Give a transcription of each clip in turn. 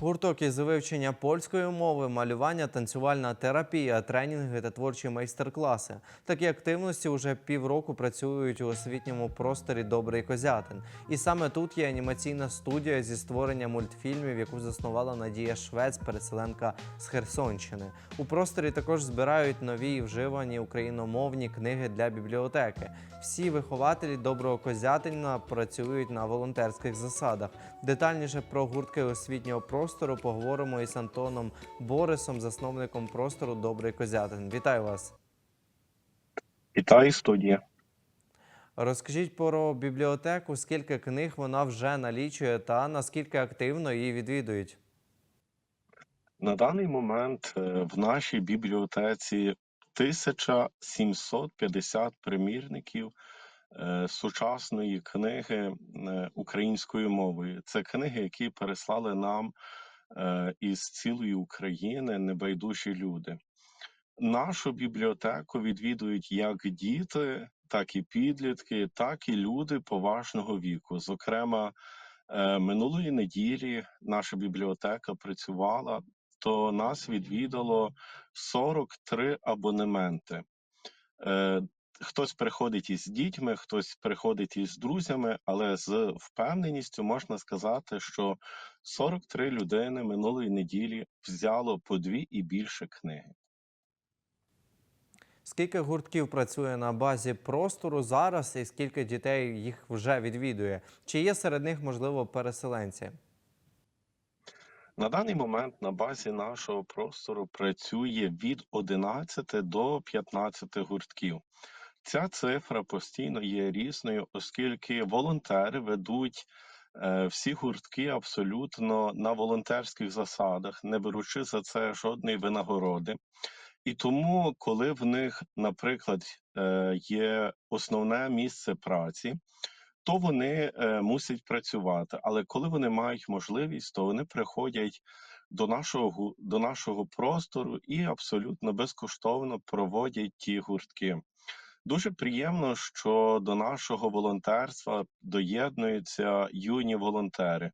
Гурток із вивчення польської мови, малювання, танцювальна терапія, тренінги та творчі майстер-класи. Такі активності уже півроку працюють у освітньому просторі Добрий Козятин. І саме тут є анімаційна студія зі створення мультфільмів, яку заснувала Надія Швець, переселенка з Херсонщини. У просторі також збирають нові вживані україномовні книги для бібліотеки. Всі вихователі доброго козятина працюють на волонтерських засадах. Детальніше про гуртки освітнього простору поговоримо із Антоном Борисом, засновником простору Добрий Козятин. Вітаю вас! Вітаю студія. Розкажіть про бібліотеку, скільки книг вона вже налічує та наскільки активно її відвідують. На даний момент е, в нашій бібліотеці 1750 примірників сучасної книги е, українською мовою. Це книги, які переслали нам е, із цілої України небайдужі люди. Нашу бібліотеку відвідують як діти, так і підлітки, так і люди поважного віку. Зокрема, е, минулої неділі наша бібліотека працювала, то нас відвідало 43 абонементи. Хтось приходить із дітьми, хтось приходить із друзями, але з впевненістю можна сказати, що 43 людини минулої неділі взяло по дві і більше книги. Скільки гуртків працює на базі простору зараз, і скільки дітей їх вже відвідує? Чи є серед них, можливо, переселенці? На даний момент на базі нашого простору працює від 11 до 15 гуртків. Ця цифра постійно є різною, оскільки волонтери ведуть е, всі гуртки абсолютно на волонтерських засадах, не беручи за це жодної винагороди. І тому, коли в них, наприклад, е, є основне місце праці, то вони е, мусять працювати. Але коли вони мають можливість, то вони приходять до нашого до нашого простору і абсолютно безкоштовно проводять ті гуртки. Дуже приємно, що до нашого волонтерства доєднуються юні волонтери.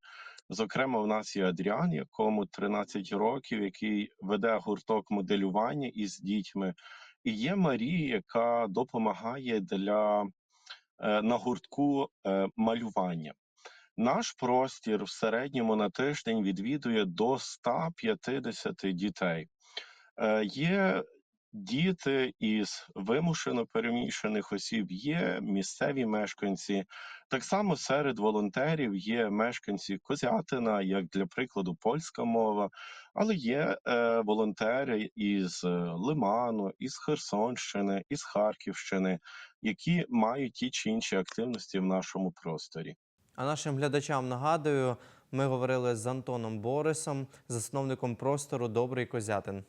Зокрема, в нас є Адріан, якому 13 років, який веде гурток моделювання із дітьми, і є Марія, яка допомагає для е, на гуртку е, малювання. Наш простір в середньому на тиждень відвідує до 150 дітей. Е, Є діти із вимушено переміщених осіб, є місцеві мешканці. Так само серед волонтерів є мешканці Козятина, як для прикладу, польська мова, але є е, волонтери із е, Лиману, із Херсонщини, із Харківщини, які мають ті чи інші активності в нашому просторі. А нашим глядачам нагадую, ми говорили з Антоном Борисом, засновником простору Добрий Козятин.